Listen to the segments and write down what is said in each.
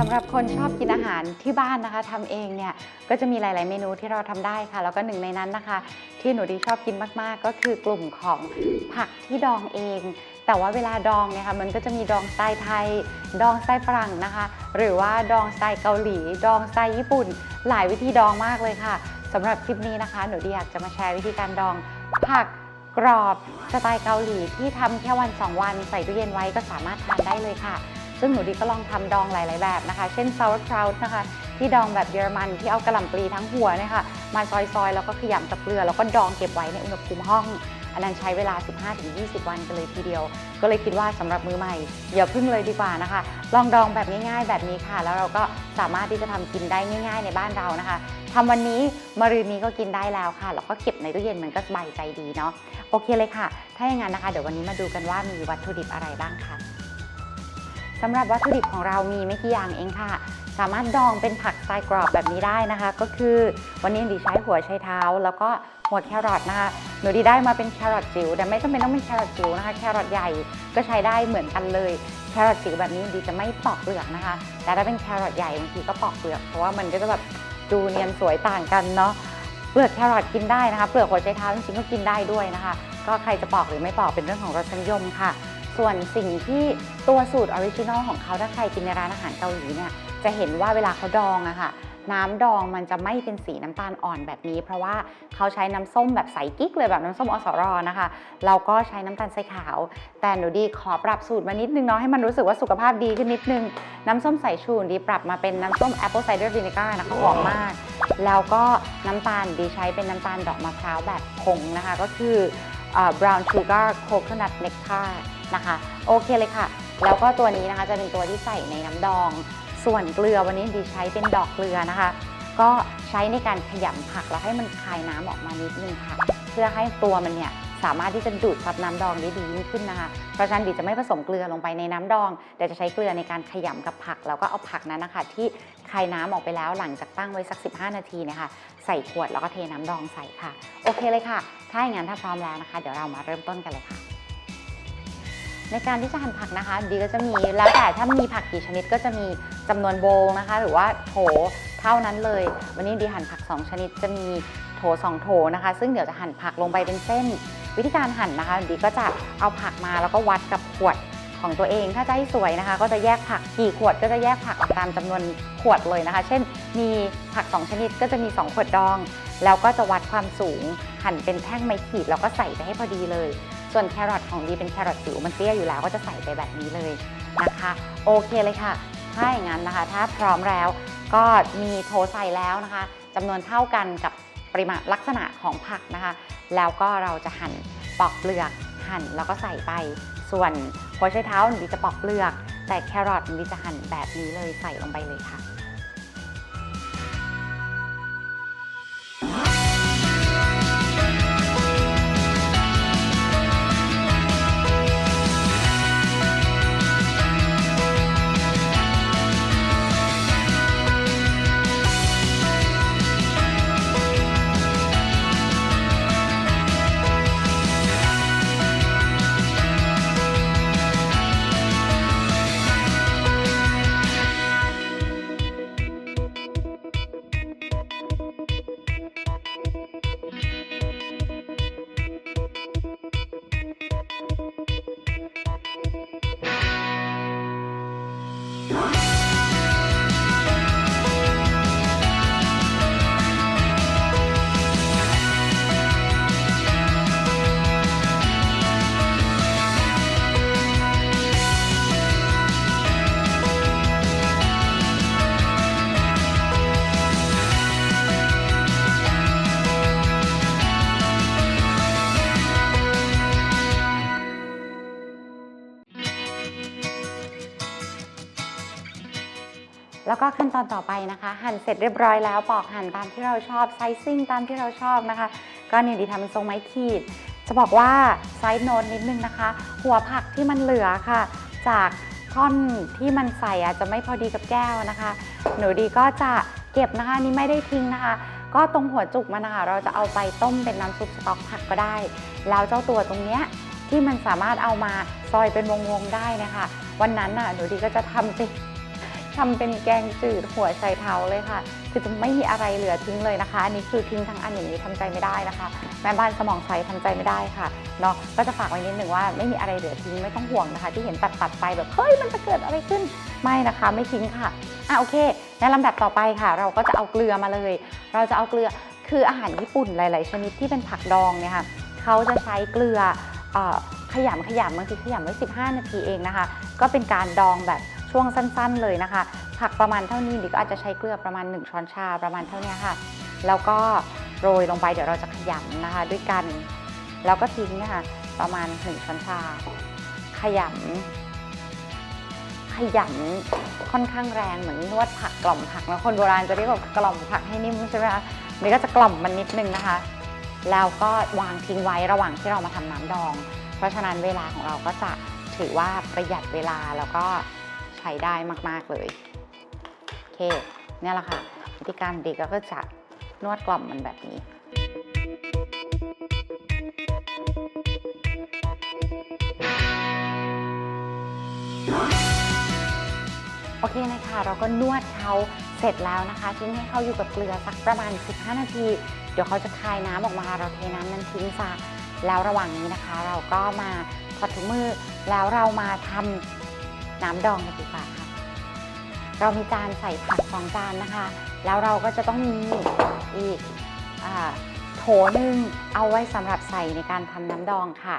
สำหรับคนชอบกินอาหารที่บ้านนะคะทำเองเนี่ยก็จะมีหลาย ๆ เมนูที่เราทำได้ค่ะ แล้วก็หนึ่งในนั้นนะคะ ที่หนูดีชอบกินมาก ๆ ก็คือกลุ่มของผักที่ดองเอง แต่ว่าเวลาดองเนี่ยค่ะมันก็จะมีดองสไตล์ไทย ดองสไตล์ฝรั่งนะคะ หรือว่าดองสไตล์เกาหลี ดองสไตล์ญี่ปุ่น หลายวิธีดองมากเลยค่ะสำหรับคลิปนี้นะคะ หนูดีอยากจะมาแชร์วิธีการดองผักกรอบสไตล์เกาหลีที่ทำแค่วันสองวันใส่ตู้เย็นไว้ก็สามารถทานได้เลยค่ะ ซึ่งหนูดีก็ลองทำดองหลาย ๆ แบบนะคะ เช่น sauerkraut นะคะ ที่ดองแบบเยอรมันที่เอากระหล่ำปลีทั้งหัวเนี่ยค่ะมาซอย ๆ แล้วก็ขยำกับเกลือ แล้วก็ดองเก็บไว้ในอุณหภูมิห้อง อันนั้นใช้เวลา 15-20 วันกันเลยทีเดียว ก็เลยคิดว่าสำหรับมือใหม่อย่าพึ่งเลยดีกว่านะคะ ลองดองแบบง่าย ๆ แบบนี้ค่ะ แล้วเราก็สามารถที่จะทำกินได้ง่าย ๆ ในบ้านเรานะคะทำวันนี้มะรืนนี้ก็กินได้แล้วค่ะ แล้วก็เก็บในตู้เย็นมันก็สบายใจดีเนาะ โอเคเลยค่ะ ถ้าอย่างนั้นนะคะ เดี๋ยววันนี้มาดูกันว่ามีวัตถุดิบอะไรบ้างค่ะ สำหรับวัตถุดิบของเรามีไม่กี่อย่างเองค่ะ สามารถดองเป็นผักสไตล์กรอบแบบนี้ได้นะคะ ก็คือวันนี้ดิใช้หัวไชเท้า แล้วก็หัวแครอทนะคะหนูดีได้มาเป็นแครอทจิ๋วแต่ไม่จำเป็นต้องเป็นแครอทจิ๋วนะคะ แครอทใหญ่ก็ใช้ได้เหมือนกันเลยแครอทจิ๋วแบบนี้ดีจะไม่ปอกเปลือกนะคะ แต่ถ้าเป็นแครอทใหญ่บางทีก็ปอกเปลือกเพราะว่ามันก็จะแบบดูเนียนสวยต่างกันเนาะเปลือกแครอทกินได้นะคะ เปลือกหัวไชเท้าจริงๆก็กินได้ด้วยนะคะ ก็ใครจะปอกหรือไม่ปอกเป็นเรื่องของรสนิยมค่ะ ส่วนสิ่งที่ตัวสูตรออริจินอลของเขาถ้าใครกินในร้านอาหารเกาหลีเนี่ยจะเห็นว่าเวลาเขาดองอะค่ะน้ำดองมันจะไม่เป็นสีน้ำตาลอ่อนแบบนี้ เพราะว่าเขาใช้น้ำส้มแบบใสกิ๊กเลยแบบน้ำส้มอสรอนะคะ เราก็ใช้น้ำตาลทรายขาว แต่หนูดีขอปรับสูตรมานิดนึงเนาะให้มันรู้สึกว่าสุขภาพดีขึ้นนิดนึง น้ำส้มสายชูนดีปรับมาเป็นน้ำส้ม apple cider vinegar นะคะหอมมาก แล้วก็น้ำตาลดีใช้เป็นน้ำตาลดอกมะพร้าวแบบผงนะคะ ก็คือเอ่อ brown sugar coconut nectar นะคะ โอเคเลยค่ะ แล้วก็ตัวนี้นะคะจะเป็นตัวที่ใส่ในน้ำดอง ส่วนเกลือวันนี้ดีใช้เป็นดอกเกลือนะคะ ก็ใช้ในการขยำผักแล้วให้มันคายน้ำออกมานิดนึงค่ะ เพื่อให้ตัวมันเนี่ยสามารถที่จะดูดซับน้ำดองได้ดียิ่งขึ้นนะคะ เพราะฉะนั้นดีจะไม่ผสมเกลือลงไปในน้ำดองแต่จะใช้เกลือในการขยำกับผัก แล้วก็เอาผักนั้นนะคะ ที่คายน้ำออกไปแล้วหลังจากตั้งไว้สัก 15 นาทีเนยคะ ใส่ขวดแล้วก็เทน้ำดองใส่ค่ะ โอเคเลยค่ะ ถ้าอย่างนั้นถ้าพร้อมแล้วนะคะ เดี๋ยวเรามาเริ่มต้นกันเลยค่ะ ในการที่จะหั่นผักนะคะ ดีก็จะมีแล้วแต่ถ้ามีผักกี่ชนิดก็จะมีจำนวนโบว์นะคะ หรือว่าโถเท่านั้นเลย วันนี้ดีหั่นผัก 2 ชนิดจะมีโถ2โถนะคะ ซึ่งเดี๋ยวจะหั่นผักลงไปเป็นเส้น วิธีการหั่นนะคะ ดีก็จะเอาผักมาแล้วก็วัดกับขวดของตัวเอง ถ้าจะให้สวยนะคะ ก็จะแยกผักกี่ขวดก็จะแยกผักออกตามจำนวนขวดเลยนะคะ เช่น มีผัก 2 ชนิดก็จะมี 2 ขวดดอง แล้วก็จะวัดความสูงหั่นเป็นแท่งไม้ขีดแล้วก็ใส่ไปให้พอดีเลย ส่วนแครอทของดีเป็นแครอทจิ๋วมันเตี้ยอยู่แล้วก็จะใส่ไปแบบนี้เลยนะคะ โอเคเลยค่ะ ถ้าอย่างนั้นนะคะ ถ้าพร้อมแล้วก็มีโถใส่แล้วนะคะจำนวนเท่ากันกับปริมาณลักษณะของผักนะคะ แล้วก็เราจะหั่นปอกเปลือกหั่นแล้วก็ใส่ไป ส่วนหัวไชเท้าหนูดีจะปอกเปลือก แต่แครอทหนูดีจะหั่นแบบนี้เลยใส่ลงไปเลยค่ะ ขั้นตอนต่อไปนะคะ หั่นเสร็จเรียบร้อยแล้วปอกหั่นตามที่เราชอบไซซิ่งตามที่เราชอบนะคะ ก็เนี่ยดีทำเป็นทรงไม้ขีด จะบอกว่าไซส์โน้ตนิดนึงนะคะ หัวผักที่มันเหลือค่ะ จากท่อนที่มันใส่อาจจะไม่พอดีกับแก้วนะคะ หนูดีก็จะเก็บนะคะนี่ไม่ได้ทิ้งนะคะ ก็ตรงหัวจุกมันนะคะเราจะเอาไปต้มเป็นน้ำซุปสต๊อกผักก็ได้ แล้วเจ้าตัวตรงเนี้ยที่มันสามารถเอามาซอยเป็นวงๆได้นะคะ วันนั้นน่ะหนูดีก็จะทำเป็น ทำเป็นแกงจืดหัวไชเท้าเลยค่ะ คือจะไม่มีอะไรเหลือทิ้งเลยนะคะ อันนี้คือทิ้งทั้งอันอย่างนี้ทำใจไม่ได้นะคะ แม่บ้านสมองใสทำใจไม่ได้ค่ะเนาะก็จะฝากไว้นิดหนึ่งว่าไม่มีอะไรเหลือทิ้งไม่ต้องห่วงนะคะ ที่เห็นตัดตัดไปแบบเฮ้ยมันจะเกิดอะไรขึ้นไม่นะคะไม่ทิ้งค่ะอะโอเคในลำดับต่อไปค่ะ เราก็จะเอาเกลือมาเลย เราจะเอาเกลือคืออาหารญี่ปุ่นหลาย ๆ ชนิดที่เป็นผักดองเนี่ยค่ะเขาจะใช้เกลือเอ่อขยำขยำบางทีขยำไว้ 15 นาทีเองนะคะ ก็เป็นการดองแบบ ช่วงสั้นๆเลยนะคะ ผักประมาณเท่านี้ดิก็อาจจะใช้เกลือประมาณ 1 ช้อนชาประมาณเท่านี้ค่ะ แล้วก็โรยลงไปเดี๋ยวเราจะขยำนะคะ ด้วยกัน แล้วก็ทิ้งนะคะประมาณ 1 ช้อนชา ขยำขยำค่อนข้างแรงเหมือนนวดผักกล่อมผักนะคนโบราณจะเรียกว่ากล่อมผักให้นิ่มใช่ไหมคะนี่ก็จะกล่อมมันนิดนึงนะคะ แล้วก็วางทิ้งไว้ระหว่างที่เรามาทำน้ำดอง เพราะฉะนั้นเวลาของเราก็จะถือว่าประหยัดเวลาแล้วก็ ช้ได้มาก ๆ เลย โอเค เนี่ยแหละค่ะ วิธีการดีก็จะนวดกล่อมมันแบบนี้โอเคนะคะเราก็นวดเขาเสร็จแล้วนะคะทิ้งให้เขาอยู่กับเกลือสักประมาณ 15 นาที เดี๋ยวเขาจะคายน้ำออกมาเราเทน้ำนั้นทิ้งซะแล้วระหว่างนี้นะคะ เราก็มาถอดถุงมือแล้วเรามาทำ น้ำดองกันดีกว่าค่ะ เรามีจานใส่ผักสองจานนะคะ แล้วเราก็จะต้องมีอีกอโถหนึ่งเอาไว้สำหรับใส่ในการทำน้ำดองค่ะ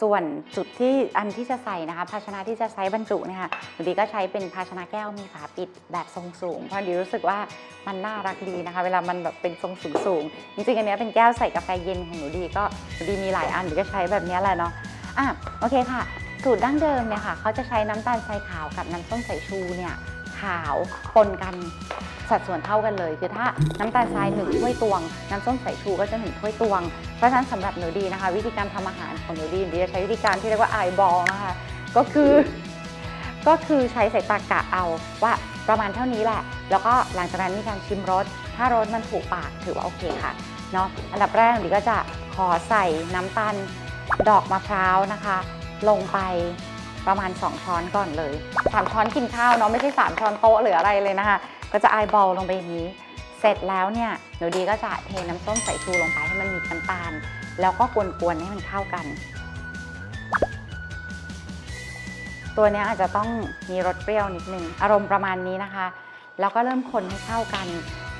ส่วนจุดที่อันที่จะใส่นะคะ ภาชนะที่จะใช้บรรจุเนี่ยค่ะหนูดีก็ใช้เป็นภาชนะแก้วมีฝาปิดแบบทรงสูง เพราะดีรู้สึกว่ามันน่ารักดีนะคะ เวลามันแบบเป็นทรงสูงสูงจริงๆอันนี้เป็นแก้วใส่กาแฟเย็นของหนูดีก็หนูดีมีหลายอันหนูก็ใช้แบบนี้แหละเนาะอะโอเคค่ะ สูตรดั้งเดิมเนี่ยค่ะเขาจะใช้น้ำตาลทรายขาวกับน้ำส้มสายชูเนี่ยขาวปนกันสัดส่วนเท่ากันเลย คือถ้าน้ำตาลทรายหนึ่งถ้วยตวง น้ำส้มสายชูก็จะหนึ่งถ้วยตวง เพราะฉะนั้นสำหรับหนูดีนะคะ วิธีการทำอาหารของหนูดีหนูดีจะใช้วิธีการที่เรียกว่าไอบอลนะคะก็คือก็คือใช้สายตากะเอาว่าประมาณเท่านี้แหละ แล้วก็หลังจากนั้นมีการชิมรส ถ้ารสมันถูกปากถือว่าโอเคค่ะเนาะอันดับแรกหนูดีก็จะขอใส่น้ำตาลดอกมะพร้าวนะคะ ลงไปประมาณ 2 ช้อนก่อนเลย3ช้อนกินข้าวเนาะไม่ใช่ 3 ช้อนโต๊ะหรืออะไรเลยนะคะ ก็จะไอบอลลงไปอย่างนี้ เสร็จแล้วเนี่ยหนูดีก็จะเทน้ำส้มสายชูลงไปให้มันมีน้ำตาล แล้วก็กวนๆให้มันเข้ากัน ตัวนี้อาจจะต้องมีรสเปรี้ยวนิดนึง อารมณ์ประมาณนี้นะคะ แล้วก็เริ่มคนให้เข้ากัน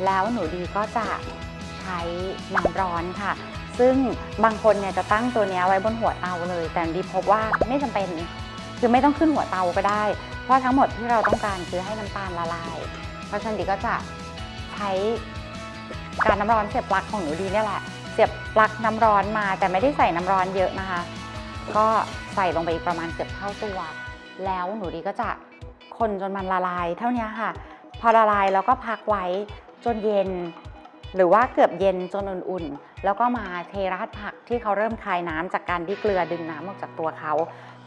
แล้วหนูดีก็จะใช้น้ำร้อนค่ะ ซึ่งบางคนเนี่ยจะตั้งตัวนี้ไว้บนหัวเตาเลย แต่ดีพบว่าไม่จำเป็นคือไม่ต้องขึ้นหัวเตาก็ได้ เพราะทั้งหมดที่เราต้องการคือให้น้ำตาลละลาย เพราะฉะนั้นดีก็จะใช้การน้ำร้อนเสียบปลั๊กของหนูดีเนี่ยแหละ เสียบปลั๊กน้ำร้อนมาแต่ไม่ได้ใส่น้ำร้อนเยอะนะคะ ก็ใส่ลงไปอีกประมาณเกือบเท่าตัว แล้วหนูดีก็จะคนจนมันละลายเท่านี้ค่ะ พอละลายแล้วก็พักไว้จนเย็น หรือว่าเกือบเย็นจนอุ่นๆแล้วก็มาเทราดผักที่เขาเริ่มคายน้ำจากการที่เกลือดึงน้ำออกจากตัวเขา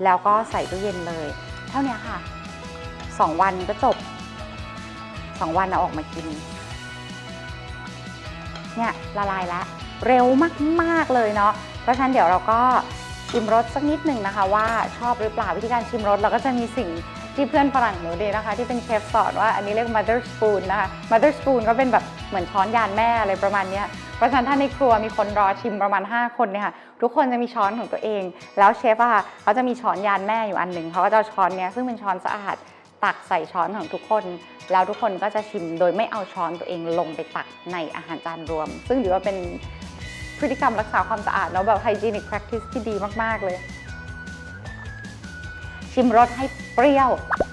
แล้วก็ใส่ตู้เย็นเลย เท่านี้ค่ะ 2 วันก็จบ 2 วันเอาออกมากิน เนี่ยละลายแล้วเร็วมาก ๆ เลยเนาะ เพราะฉะนั้นเดี๋ยวเราก็ชิมรสสักนิดหนึ่งนะคะ ว่าชอบหรือเปล่าวิธีการชิมรสเราก็จะมีสิ่งที่เพื่อนฝรั่งหนูดีนะคะ ที่เป็นเชฟสอนว่าอันนี้เรียก mother spoon นะคะ mother spoon ก็เป็นแบบเหมือนช้อนยานแม่อะไรประมาณนี้ เพราะฉะนั้นถ้าในครัวมีคนรอชิมประมาณ 5 คนเนี่ยค่ะทุกคนจะมีช้อนของตัวเอง แล้วเชฟอะค่ะเขาจะมีช้อนยานแม่อยู่อันหนึ่งเขาก็จะช้อนเนี้ยซึ่งเป็นช้อนสะอาดตักใส่ช้อนของทุกคน แล้วทุกคนก็จะชิมโดยไม่เอาช้อนตัวเองลงไปตักในอาหารจานรวม ซึ่งถือว่าเป็นพฤติกรรมรักษาความสะอาดแล้วแบบ hygienic practice ที่ดีมาก ๆ เลย ชิมรสให้เปรี้ยว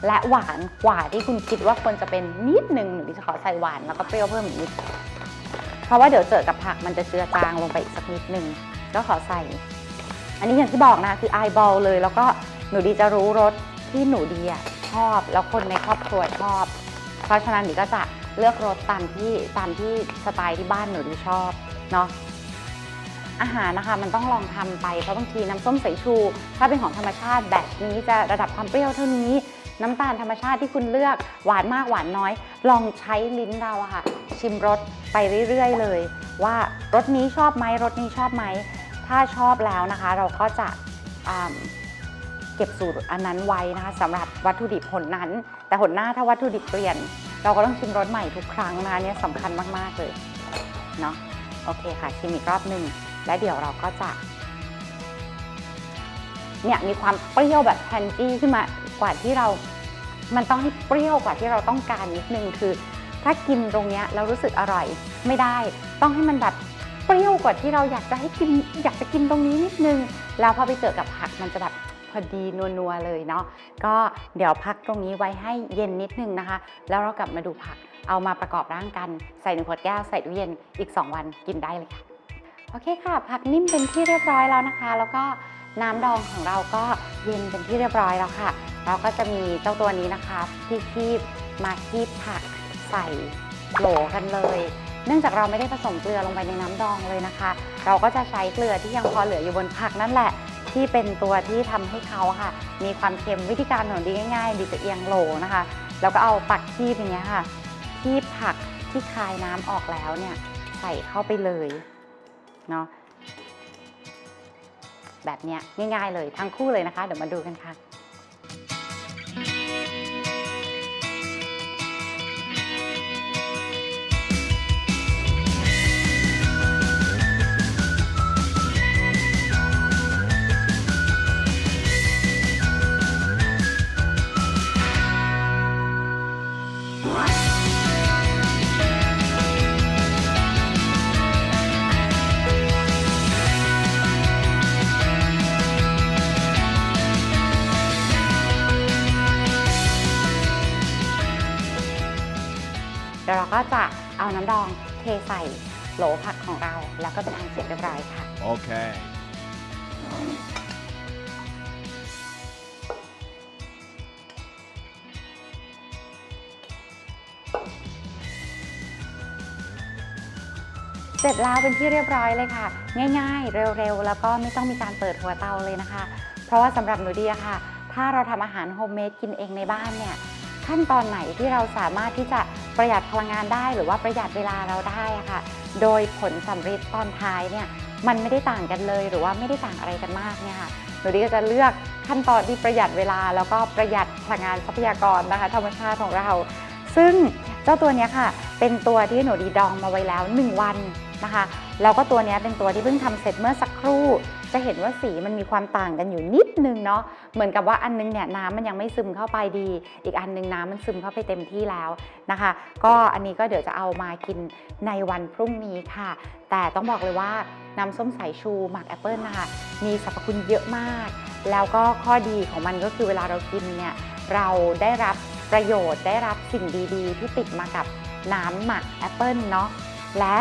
และหวานกว่าที่คุณคิดว่าควรจะเป็นนิดหนึ่งหนูจะขอใส่หวานแล้วก็เปรี้ยวเพิ่มอีกนิด เพราะว่าเดี๋ยวเจอกับผักมันจะเจือจางลงไปอีกสักนิดหนึ่งก็ขอใส่ อันนี้อย่างที่บอกนะคือ eyeball เลย แล้วก็หนูดีจะรู้รสที่หนูดีอะชอบแล้วคนในครอบครัวชอบ เพราะฉะนั้นหนูก็จะเลือกรสตามที่ตามที่สไตล์ที่บ้านหนูดีชอบเนาะอาหารนะคะมันต้องลองทำไปเพราะบางทีน้ำส้มสายชู ถ้าเป็นของธรรมชาติแบบนี้จะระดับความเปรี้ยวเท่านี้ น้ำตาลธรรมชาติที่คุณเลือกหวานมากหวานน้อย ลองใช้ลิ้นเราอะค่ะ ชิมรสไปเรื่อยๆเลย ว่ารสนี้ชอบไหมรสนี้ชอบไหม ถ้าชอบแล้วนะคะ เราก็จะเก็บสูตรอันนั้นไว้นะคะสำหรับวัตถุดิบผลนั้น แต่หนหน้าถ้าวัตถุดิบเปลี่ยน เราก็ต้องชิมรสใหม่ทุกครั้งนะคะเนี่ยสำคัญมากๆเลยเนาะโอเคค่ะชิมอีกรอบหนึ่งแล้วเดี๋ยวเราก็จะเนี่ยมีความเปรี้ยวแบบแทนจี้ขึ้นมา กว่าที่เรามันต้องให้เปรี้ยวกว่าที่เราต้องการนิดนึงคือ ถ้ากินตรงเนี้ยแล้วรู้สึกอร่อยไม่ได้ ต้องให้มันแบบเปรี้ยวกว่าที่เราอยากจะให้กินอยากจะกินตรงนี้นิดนึง แล้วพอไปเจอกับผักมันจะแบบพอดีนัวๆเลยเนาะก็เดี๋ยวพักตรงนี้ไว้ให้เย็นนิดนึงนะคะ แล้วเรากลับมาดูผักเอามาประกอบร่างกันใส่ในขวดแก้วใส่ตู้เย็นอีก 2 วันกินได้เลยค่ะโอเคค่ะ ผักนิ่มเป็นที่เรียบร้อยแล้วนะคะ แล้วก็ น้ำดองของเราก็เย็นเป็นที่เรียบร้อยแล้วค่ะ เราก็จะมีเจ้าตัวนี้นะคะที่คีบมาคีบผักใส่โหลกันเลย เนื่องจากเราไม่ได้ผสมเกลือลงไปในน้ำดองเลยนะคะ เราก็จะใช้เกลือที่ยังพอเหลืออยู่บนผักนั่นแหละ ที่เป็นตัวที่ทำให้เขาค่ะ มีความเค็มวิธีการของดีง่ายๆดีจะเอียงโหลนะคะ แล้วก็เอาปักคีบอย่างเงี้ยค่ะคีบผักที่คายน้ำออกแล้วเนี่ยใส่เข้าไปเลยเนาะ แบบนี้ง่ายๆเลยทั้งคู่เลยนะคะ เดี๋ยวมาดูกันค่ะ น้ำดองเทใส่โหลผักของเรา แล้วก็เป็นอันเสร็จเรียบร้อยค่ะ Okay. เสร็จแล้วเป็นที่เรียบร้อยเลยค่ะ ง่ายๆ เร็วๆ แล้วก็ไม่ต้องมีการเปิดหัวเตาเลยนะคะ เพราะว่าสำหรับหนูดีอะค่ะ ถ้าเราทำอาหารโฮมเมดกินเองในบ้านเนี่ย ขั้นตอนไหนที่เราสามารถที่จะ ประหยัดพลังงานได้หรือว่าประหยัดเวลาเราได้อะค่ะ โดยผลสำเร็จตอนท้ายเนี่ยมันไม่ได้ต่างกันเลยหรือว่าไม่ได้ต่างอะไรกันมากเนี่ยค่ะหนูดีก็จะเลือกขั้นตอนที่ประหยัดเวลา แล้วก็ประหยัดพลังงานทรัพยากรนะคะ ธรรมชาติของเรา ซึ่งเจ้าตัวเนี้ยค่ะ เป็นตัวที่หนูดีดองมาไว้แล้ว 1 วันนะคะ แล้วก็ตัวนี้เป็นตัวที่เพิ่งทำเสร็จเมื่อสักครู่ จะเห็นว่าสีมันมีความต่างกันอยู่นิดนึงเนาะ เหมือนกับว่าอันนึงเนี่ยน้ำมันยังไม่ซึมเข้าไปดี อีกอันนึงน้ำมันซึมเข้าไปเต็มที่แล้วนะคะ ก็อันนี้ก็เดี๋ยวจะเอามากินในวันพรุ่งนี้ค่ะ แต่ต้องบอกเลยว่าน้ำส้มสายชูหมักแอปเปิลนะคะมีสรรพคุณเยอะมาก แล้วก็ข้อดีของมันก็คือเวลาเรากินเนี่ยเราได้รับประโยชน์ได้รับสิ่งดีๆ ที่ติดมากับน้ำหมักแอปเปิลเนาะและ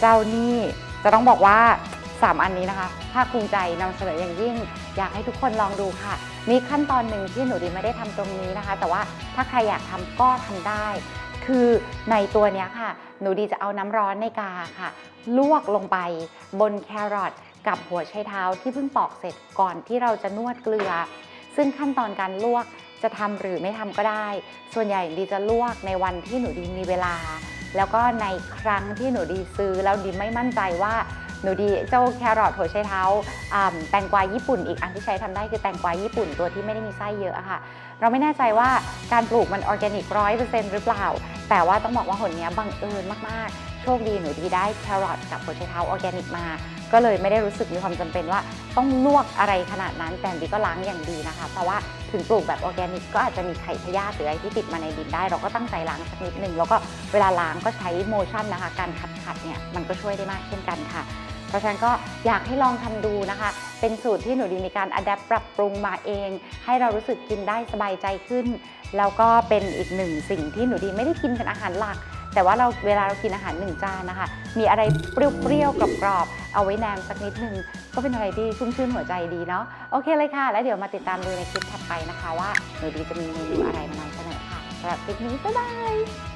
เจ้านี่จะต้องบอกว่า 3 อันนี้นะคะภาคภูมิใจนำเสนออย่างยิ่ง อยากให้ทุกคนลองดูค่ะ มีขั้นตอนหนึ่งที่หนูดีไม่ได้ทำตรงนี้นะคะ แต่ว่าถ้าใครอยากทำก็ทำได้ คือในตัวนี้ค่ะ หนูดีจะเอาน้ำร้อนในกาค่ะ ลวกลงไปบนแครอทกับหัวไชเท้าที่เพิ่งปอกเสร็จก่อนที่เราจะนวดเกลือ ซึ่งขั้นตอนการลวกจะทำหรือไม่ทำก็ได้ ส่วนใหญ่ดีจะลวกในวันที่หนูดีมีเวลา แล้วก็ในครั้งที่หนูดีซื้อแล้วดีไม่มั่นใจว่าหนูดีเจ้าแครอทหัวไชเท้าแตงกวาญี่ปุ่นอีกอันที่ใช้ทำได้คือแตงกวาญี่ปุ่นตัวที่ไม่ได้มีไส้เยอะค่ะ เราไม่แน่ใจว่าการปลูกมันออร์แกนิกร้อยเปอร์เซ็นต์หรือเปล่า แต่ว่าต้องบอกว่าหนนี้บังเอิญมากๆ โชคดีหนูดีได้แครอทกับหัวไชเท้าออร์แกนิกมา ก็เลยไม่ได้รู้สึกมีความจำเป็นว่าต้องลวกอะไรขนาดนั้น แต่ดีก็ล้างอย่างดีนะคะ เพราะว่าถึงปลูกแบบออร์แกนิกก็อาจจะมีไข่พยาธิหรืออะไรที่ติดมาในดินได้ เราก็ตั้งใจล้างสักนิดหนึ่งแล้วก็เวลาล้างก็ใช้โมชั่นนะคะ การขัดขัดๆเนี่ยมันก็ช่วยได้มากเช่นกันค่ะเพราะฉะนั้นก็อยากให้ลองทำดูนะคะ เป็นสูตรที่หนูดีมีการอัดแอปปรับปรุงมาเอง ให้เรารู้สึกกินได้สบายใจขึ้น แล้วก็เป็นอีกหนึ่งสิ่งที่หนูดีไม่ได้กินเป็นอาหารหลัก แต่ว่าเราเวลาเรากินอาหารหนึ่งจานนะคะ มีอะไรเปรี้ยวๆกรอบๆเอาไว้แนมสักนิดนึง ก็เป็นอะไรที่ชุ่มชื่นหัวใจดีเนาะโอเคเลยค่ะ แล้วเดี๋ยวมาติดตามดูในคลิปถัดไปนะคะ ว่าหนูดีจะมีเมนูอะไรมานำเสนอค่ะสำหรับคลิปนี้บ๊ายบาย